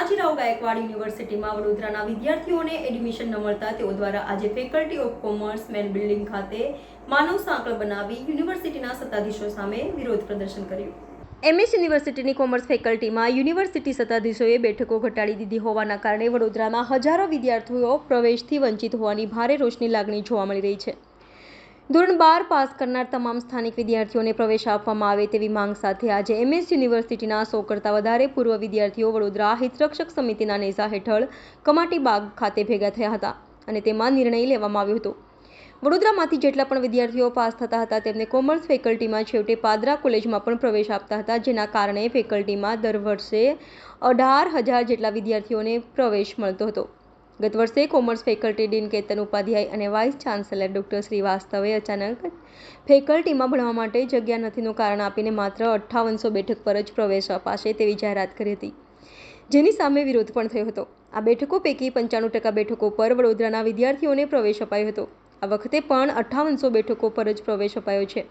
ગાયકવાડ યુનિવર્સિટીમાં વડોદરાના વિદ્યાર્થીઓને એડમિશન ન મળતા તેઓ દ્વારા આજે faculty of commerce main building ખાતે માનવ સાંકળ બનાવી યુનિવર્સિટીના સત્તાધીશો સામે વિરોધ પ્રદર્શન કર્યું. એમએસ યુનિવર્સિટીની કોમર્સ ફેકલ્ટીમાં યુનિવર્સિટી સત્તાધીશોએ બેઠકો ઘટાડી દીધી હોવાના કારણે વડોદરામાં હજારો વિદ્યાર્થીઓ પ્રવેશથી વંચિત હોવાની ભારે રોષની લાગણી જોવા મળી રહી છે. ધોરણ બાર પાસ કરનાર તમામ સ્થાનિક વિદ્યાર્થીઓને પ્રવેશ આપવામાં આવે તેવી માંગ સાથે આજે એમએસ યુનિવર્સિટીના સો કરતાં વધારે પૂર્વ વિદ્યાર્થીઓ વડોદરા હિતરક્ષક સમિતિના નેજા હેઠળ કમાટી બાગ ખાતે ભેગા થયા હતા અને તેમાં નિર્ણય લેવામાં આવ્યો હતો. વડોદરામાંથી જેટલા પણ વિદ્યાર્થીઓ પાસ થતા હતા તેમને કોમર્સ ફેકલ્ટીમાં છેવટે પાદરા કોલેજમાં પણ પ્રવેશ આપતા હતા, જેના કારણે ફેકલ્ટીમાં દર વર્ષે અઢાર હજાર જેટલા વિદ્યાર્થીઓને પ્રવેશ મળતો હતો. ગત વર્ષે commerce faculty dean Ketan Upadhyay અને વાઇસ ચાન્સેલર ડૉક્ટર શ્રીવાસ્તવે અચાનક ફેકલ્ટીમાં ભણવા માટે જગ્યા નથીનું કારણ આપીને માત્ર અઠ્ઠાવનસો બેઠક પર જ પ્રવેશ અપાશે તેવી જાહેરાત કરી હતી. જેની સામે વિરોધ પણ થયો હતો. આ બેઠકો પૈકી પંચાણું ટકા બેઠકો પર વડોદરાના વિદ્યાર્થીઓને પ્રવેશ અપાયો હતો. આ વખતે પણ અઠ્ઠાવનસો બેઠકો પર જ પ્રવેશ અપાયો છે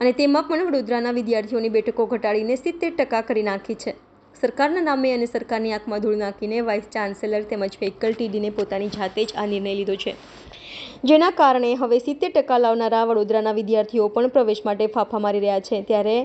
અને તેમાં પણ વડોદરાના વિદ્યાર્થીઓની બેઠકો ઘટાડીને સિત્તેર ટકા કરી નાખી છે. સરકારના નામે અને સરકારની આંખમાં ધૂળ નાખીને વાઇસ ચાન્સેલર તેમજ ફેકલ્ટીડીને પોતાની જાતે જ આ નિર્ણય લીધો છે. જેના કારણે હવે સિત્તેર ટકા લાવનારા વડોદરાના વિદ્યાર્થીઓ પણ પ્રવેશ માટે ફાફા મારી રહ્યા છે. ત્યારે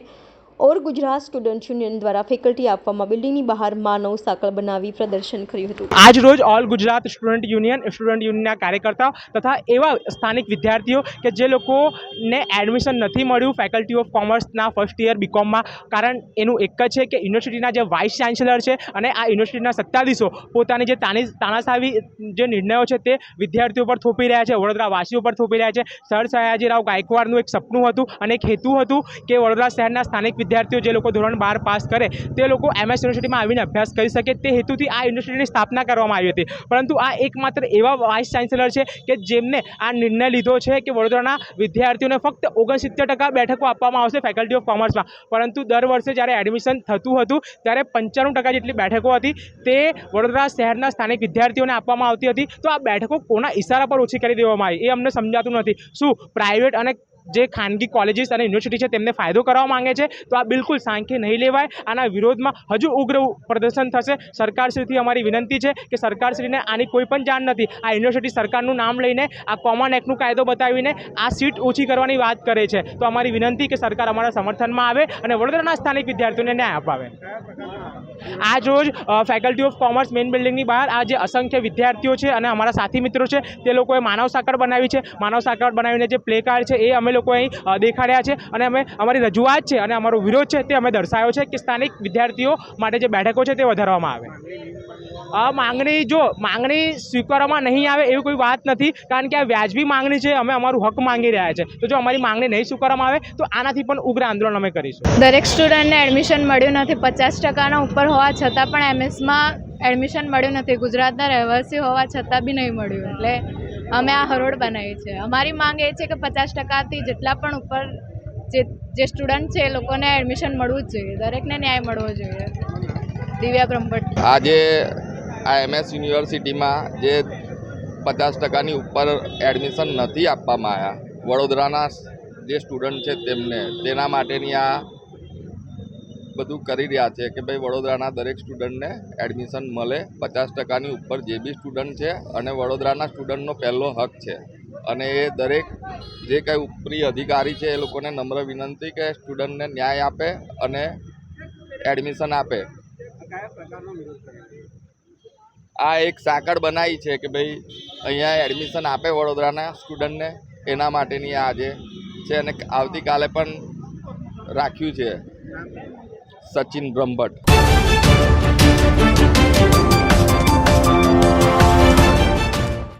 ઓર ગુજરાત સ્ટુડન્ટ યુનિયન દ્વારા ફેકલ્ટી આપવામાં બિલ્ડિંગની બહાર માનવ સાંકળ બનાવી પ્રદર્શન કર્યું હતું. આજ રોજ all Gujarat student union, student યુનિયનના કાર્યકર્તાઓ તથા એવા સ્થાનિક વિદ્યાર્થીઓ કે જે લોકોને એડમિશન નથી મળ્યું ફેકલ્ટી ઓફ કોમર્સના ફર્સ્ટ યર બીકોમમાં કારણ એનું એક જ છે કે યુનિવર્સિટીના જે વાઇસ ચાન્સેલર છે અને આ યુનિવર્સિટીના સત્તાધીશો પોતાની જે તાની તાણાશાવી જે નિર્ણયો છે તે વિદ્યાર્થીઓ પર થોપી રહ્યા છે, વડોદરાવાસીઓ પર થોપી રહ્યા છે. સર સયાજીરાવ ગાયકવાડનું એક સપનું હતું અને એક હેતુ હતું કે વડોદરા શહેરના સ્થાનિક વિદ્યાર્થીઓ જે લોકો ધોરણ બાર પાસ કરે, તે લોકો એમએસ યુનિવર્સિટીમાં આવીને અભ્યાસ કરી શકે તે હેતુથી આ યુનિવર્સિટીની સ્થાપના કરવામાં આવી હતી. પરંતુ આ એકમાત્ર એવા વાઇસ ચાન્સેલર છે કે જેમને આ નિર્ણય લીધો છે કે વડોદરાના વિદ્યાર્થીઓને ફક્ત ઓગણસિત્તેર ટકા બેઠકો આપવામાં આવશે ફેકલ્ટી ઓફ કોમર્સમાં. પરંતુ દર વર્ષે જ્યારે એડમિશન થતું હતું, ત્યારે પંચાણું ટકા જેટલી બેઠકો હતી, તે વડોદરા શહેરના સ્થાનિક વિદ્યાર્થીઓને આપવામાં આવતી હતી. તો આ બેઠકો કોના ઇશારા પર ઓછી કરી દેવામાં આવી, એ અમને સમજાતું નથી. શું, પ્રાઇવેટ અને જે ખાનગી કોલેજીસ અને યુનિવર્સિટી છે તેમને ફાયદો કરવા માંગે છે, તો આ બિલકુલ સાંખે નહીં લેવાય. આના વિરોધમાં હજુ ઉગ્ર પ્રદર્શન થશે. સરકારશ્રીથી અમારી વિનંતી છે કે સરકારશ્રીને આની કોઈ પણ જાણ નથી. આ યુનિવર્સિટી સરકારનું નામ લઈને, આ કોમન એક્ટનું કાયદો બતાવીને આ સીટ ઓછી કરવાની વાત કરે છે. તો અમારી વિનંતી કે સરકાર અમારા સમર્થનમાં આવે અને વડોદરાના સ્થાનિક વિદ્યાર્થીઓને ન્યાય અપાવે. આજ રોજ ફેકલ્ટી ઓફ કોમર્સ મેઇન બિલ્ડિંગની બહાર આ જે અસંખ્ય વિદ્યાર્થીઓ છે અને અમારા સાથી મિત્રો છે, તે લોકોએ માનવ સાંકળ બનાવી છે. માનવ સાંકળ બનાવીને જે પ્લે કાર્ડ છે એ અમે લોકો અહીં દેખાડ્યા છે અને અમે અમારી રજૂઆત છે અને અમારો વિરોધ છે તે અમે દર્શાવ્યો છે કે સ્થાનિક વિદ્યાર્થીઓ માટે જે બેઠકો છે તે વધારવામાં આવે. આ માંગણી જો, માંગણી સ્વીકારવામાં નહીં આવે એવી કોઈ વાત નથી, કારણ કે આ વ્યાજબી માંગણી છે, અમે અમારું હક માંગી રહ્યા છે. તો જો અમારી માંગણી નહીં સ્વીકારવામાં આવે, તો આનાથી પણ ઉગ્ર આંદોલન અમે કરીશું. દરેક સ્ટુડન્ટને એડમિશન મળ્યું નથી, પચાસ ટકાના ઉપર હોવા છતાં પણ એમએસમાં એડમિશન મળ્યું નથી, ગુજરાતના રહેવાસી હોવા છતાં બી નહીં મળ્યું, એટલે અમે આ હરોળ બનાવી છે. અમારી માંગ એ છે કે પચાસ ટકાથી જેટલા પણ ઉપર જે જે સ્ટુડન્ટ છે એ લોકોને એડમિશન મળવું જ જોઈએ. દરેકને ન્યાય મળવો જોઈએ. દિવ્યા બ્રહ્મભટ્ટ. આજે આ એમએસ યુનિવર્સિટીમાં જે પચાસ ટકાની ઉપર એડમિશન નથી આપવામાં આવ્યા, વડોદરાના જે સ્ટુડન્ટ છે તેમને, તેના માટેની આ બધું કરી રહ્યા છે કે ભાઈ વડોદરાના દરેક સ્ટુડન્ટને એડમિશન મળે પચાસ ટકાની ઉપર જે બી સ્ટુડન્ટ છે અને વડોદરાના સ્ટુડન્ટનો પહેલો હક છે. અને એ દરેક જે કંઈ ઉપરી અધિકારી છે એ લોકોને નમ્ર વિનંતી કે સ્ટુડન્ટને ન્યાય આપે અને એડમિશન આપે. આ એક સાંકળ બનાવી છે કે ભાઈ અહીંયા એડમિશન આપે વડોદરાના સ્ટુડન્ટને, એના માટેની આજે છે અને આવતીકાલે પણ રાખ્યું છે. સચિન બ્રહ્મભટ્ટ.